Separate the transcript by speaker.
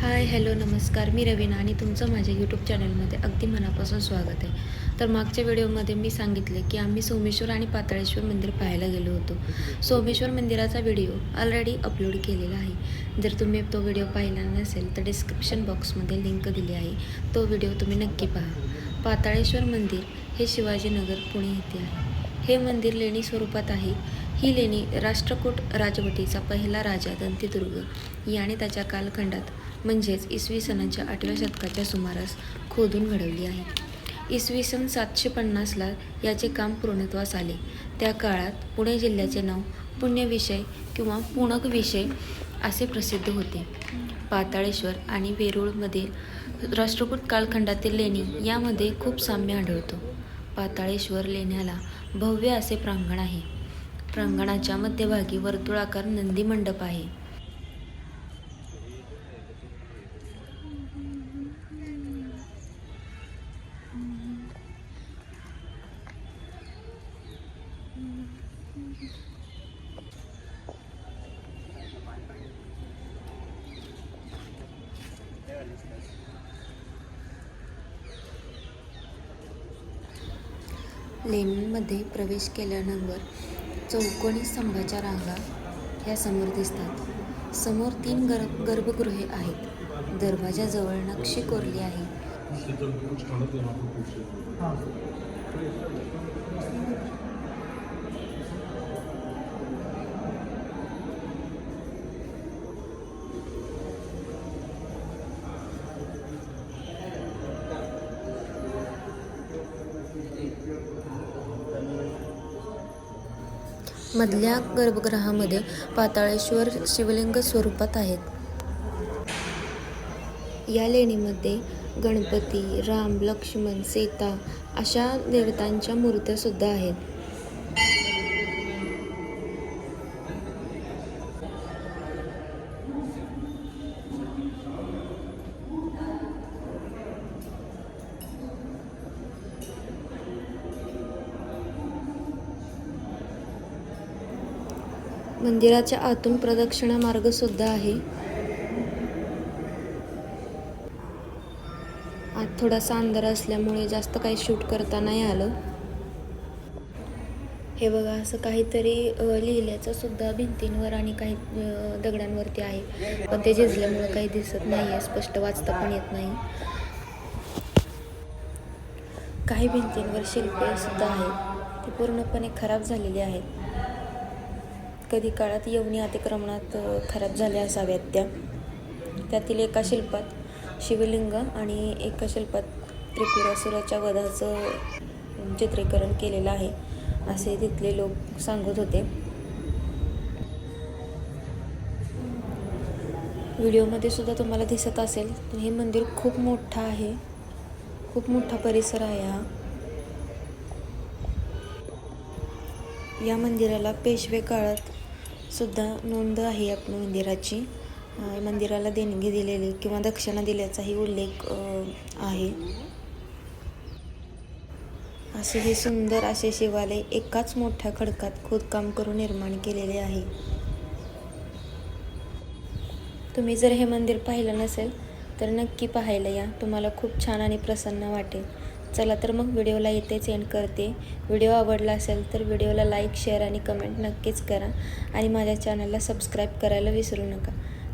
Speaker 1: Hi hello नमस्कार. मी रवीना आणि तुमचं माझ्या यूट्यूब चॅनलमध्ये अगदी मनापासून स्वागत आहे. तर मागच्या व्हिडिओमध्ये मी सांगितले की आम्ही सोमेश्वर आणि पाताळेश्वर मंदिर पाहायला गेलो होतो. सोमेश्वर मंदिराचा व्हिडिओ ऑलरेडी अपलोड केलेला आहे. जर तुम्ही तो व्हिडिओ पाहिला नसेल तर डिस्क्रिप्शन बॉक्समध्ये लिंक दिली आहे. तो व्हिडिओ तुम्ही नक्की पहा. पाताळेश्वर मंदिर हे शिवाजीनगर पुणे येथे आहे. हे मंदिर लेणी स्वरूपात आहे. ही लेणी राष्ट्रकूट राजवटीचा पहिला राजा दंतीदुर्ग. याने त्याच्या कालखंडात म्हणजेच इसवी सनाच्या आठव्या शतकाच्या सुमारास खोदून घडवली आहे. इसवी सन सातशे पन्नासला याचे काम पूर्णत्वास आले. त्या काळात पुणे जिल्ह्याचे नाव पुण्यविषय किंवा पुणक विषय असे प्रसिद्ध होते. पाताळेश्वर आणि वेरूळमधील राष्ट्रकूट कालखंडातील लेणी यामध्ये खूप साम्य आढळतो. पाताळेश्वर लेण्याला भव्य असे प्रांगण आहे. प्रांगणाच्या मध्यभागी वर्तुळाकार नंदी मंडप आहे. लेण्यांमध्ये प्रवेश केल्यानंतर चौकोनी स्तंभाच्या रांगा ह्या समोर दिसतात. समोर तीन गर गर्भगृहे आहेत. दरवाजाजवळ नक्षी कोरली आहे. मधल्या गर्भगृहामध्ये पाताळेश्वर शिवलिंग स्वरूपात आहेत. या लेणीमध्ये गणपती राम लक्ष्मण सीता अशा देवतांच्या मूर्त्या सुद्धा आहेत. मंदिराच्या आतून प्रदक्षिणा मार्ग सुद्धा आहे. थोडासा अंधार असल्यामुळे जास्त काही शूट करता नाही आलं. हे बघा असं काहीतरी लिहिल्याचं सुद्धा भिंतींवर आणि काही दगडांवरती आहे. पण ते झिजल्यामुळं काही दिसत नाही आहे स्पष्ट वाचता पण येत नाही. काही भिंतींवर शिल्पे सुद्धा आहेत. ती पूर्णपणे खराब झालेली आहेत. कधी काळात यवनी अतिक्रमणात खराब झाल्या असाव्यात त्या. त्यातील एका शिल्पात शिवलिंग आणि एका शिल्पात त्रिपुरासुराच्या वधाचं चित्रीकरण केलेलं आहे असे तिथले लोक सांगत होते. व्हिडिओमध्ये सुद्धा तुम्हाला दिसत असेल तर हे मंदिर खूप मोठं आहे. खूप मोठा परिसर आहे हा. या मंदिराला पेशवे काळात सुद्धा नोंद आहे या मंदिराची. मंदिराला देणगी दिलेली किंवा दक्षिणा दिल्याचाही उल्लेख आहे. असे हे सुंदर असे शिवालय एकाच मोठ्या खडकात खोदकाम करून निर्माण केलेले आहे. तुम्ही जर हे मंदिर पाहिलं नसेल तर नक्की पाहायला या. तुम्हाला खूप छान आणि प्रसन्न वाटेल. चला तर मग व्हिडिओला इथेच एंड करते. व्हिडिओ आवडला असेल तर व्हिडिओला लाईक शेअर आणि कमेंट नक्कीच करा. आणि माझ्या चॅनलला सबस्क्राईब करायला विसरू नका.